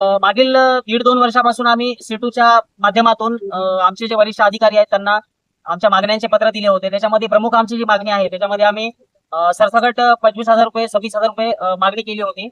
मागील दीड दोन वर्षापासून आम्ही सेटूच्या माध्यमातून आमचे जे वरिष्ठ अधिकारी आहेत त्यांना आमच्या मागण्यांचे पत्र दिले होते. त्याच्यामध्ये प्रमुख आमची जी मागणी आहे त्याच्यामध्ये आम्ही सरसगट सरसकट पंचवीस हजार रुपये सव्वीस हजार रुपये मागणी केली होती.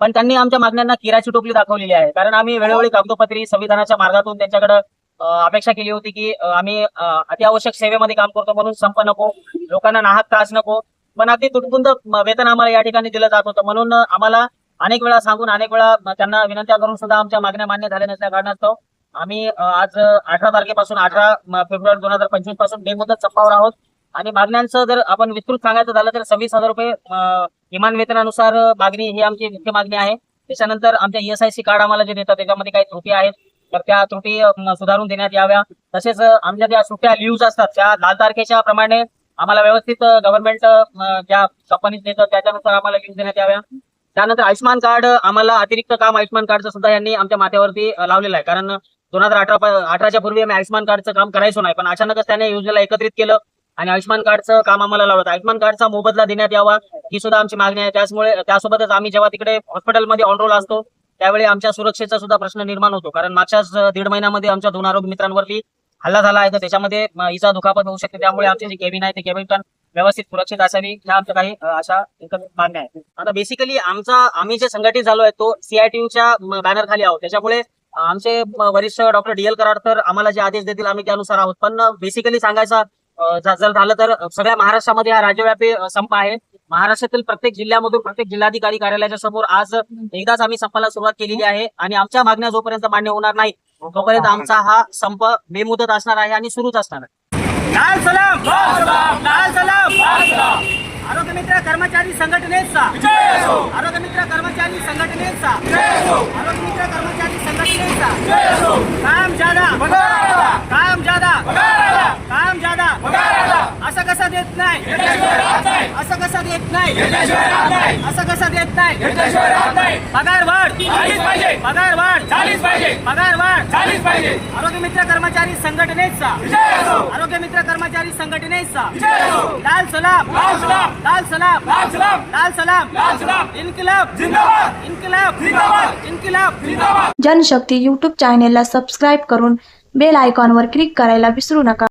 पण त्यांनी आमच्या मागण्यांना किराची टोपली दाखवलेली आहे. कारण आम्ही वेळोवेळी कागदोपत्री संविधानाच्या मार्गातून त्यांच्याकडे अपेक्षा केली होती की आम्ही अ, अत्यावश्यक सेवेमध्ये काम करतो म्हणून संप नको लोकांना नाहक त्रास नको. पण अगदी तुटपुंज वेतन आम्हाला या ठिकाणी दिलं जात होतं. म्हणून आम्हाला अनेक वेळा सांगून अनेक वेळा त्यांना विनंत्या करून सुद्धा आमच्या मागण्या मान्य झाल्या नसल्या कारणास्तव आम्ही आज अठरा तारखेपासून अठरा फेब्रुवारी दोन हजार पंचवीसपासून बेमुदत संपावर आहोत. आणि मागण्यांचं जर आपण विस्तृत सांगायचं झालं तर सव्वीस हजार रुपये किमान वेतनानुसार मागणी ही आमची मुख्य मागणी आहे. त्याच्यानंतर आमच्या ईएसआयसी कार्ड आम्हाला जे देतात त्याच्यामध्ये काही त्रुटी आहेत. तर त्या त्रुटी सुधारून देण्यात याव्या. तसेच आमच्या ज्या सुट्ट्या लिव्ह असतात त्या लाल तारखेच्या प्रमाणे आम्हाला व्यवस्थित गव्हर्नमेंट ज्या कंपनीत देतात त्याच्यानुसार आम्हाला लिव्ह देण्यात याव्या. त्यानंतर आयुष्यमान कार्ड आम्हाला अतिरिक्त काम आयुष्यमान कार्डचं सुद्धा यांनी आमच्या माथ्यावरती लावलेलं आहे. कारण दोन हजार अठरा अठराच्या पूर्वी आम्ही आयुष्यमान कार्डचं काम करायचो नाही. पण अचानकच त्याने योजनेला एकत्रित केलं आणि आयुष्यमान कार्डचं काम आम्हाला लावलं. आयुष्यमान कार्डचा मोबदला देण्यात यावा ही सुद्धा आमची मागणी आहे. त्याचमुळे त्यासोबतच आम्ही जेव्हा तिकडे हॉस्पिटलमध्ये ऑनरोल असतो त्यावेळी आमच्या सुरक्षेचा सुद्धा प्रश्न निर्माण होतो. कारण मागच्याच दीड महिन्यामध्ये आमच्या दोन आरोग्य मित्रांवरती हल्ला झाला आहे. तर त्याच्यामध्ये अ, इजा दुखापत होऊ शकते. त्यामुळे आमचे जे केबिन आहे ते केबिन पण व्यवस्थित सुरक्षित असावी ह्या आमच्या काही अशा मान्य मागण्या आहेत. आता बेसिकली आमचा आम्ही जे संघटित झालो आहे तो सीआयटीयूच्या बॅनर खाली आहोत. त्याच्यामुळे आमचे वरिष्ठ डॉक्टर डी एल कराडकर आम्हाला जे आदेश देतील आम्ही त्यानुसार आहोत. पण बेसिकली सांगायचं जर झालं तर सगळ्या महाराष्ट्रामध्ये हा राज्यव्यापी संप आहे. महाराष्ट्रातील प्रत्येक जिल्ह्यामधून प्रत्येक जिल्हाधिकारी कार्यालयाच्या समोर आज एकदाच आम्ही संपाला सुरुवात केलेली आहे आणि आमच्या मागण्या जोपर्यंत मान्य होणार नाही तोपर्यंत आमचा हा संप बेमुदत असणार आहे आणि सुरूच असणार आहे लाल सलाम लाल सलाम आरोग्य मित्र कर्मचारी संघटनेचा. आरोग्य मित्र कर्मचारी संघटनेचा. आरोग्य मित्र कर्मचारी संघटनेचा. काम ज्यादा काम जादा काम ज्यादा असं कसं देत नाही? असं कसं देत नाही. असं कसं देत नाही. पगार वाढ. पगार वाढ. पगार वाढ. आरोग्य मित्र कर्मचारी संघटनेचा. आरोग्य मित्र कर्मचारी संघटनेचा. लाल सलाम. लाल सलाम. लाल सलाम. इन्किलाब. इन्किलाब. इन्किलाब. जनशक्ती यूट्यूब चॅनेलला सबस्क्राईब करून बेल आयकॉनवर क्लिक करायला विसरू नका.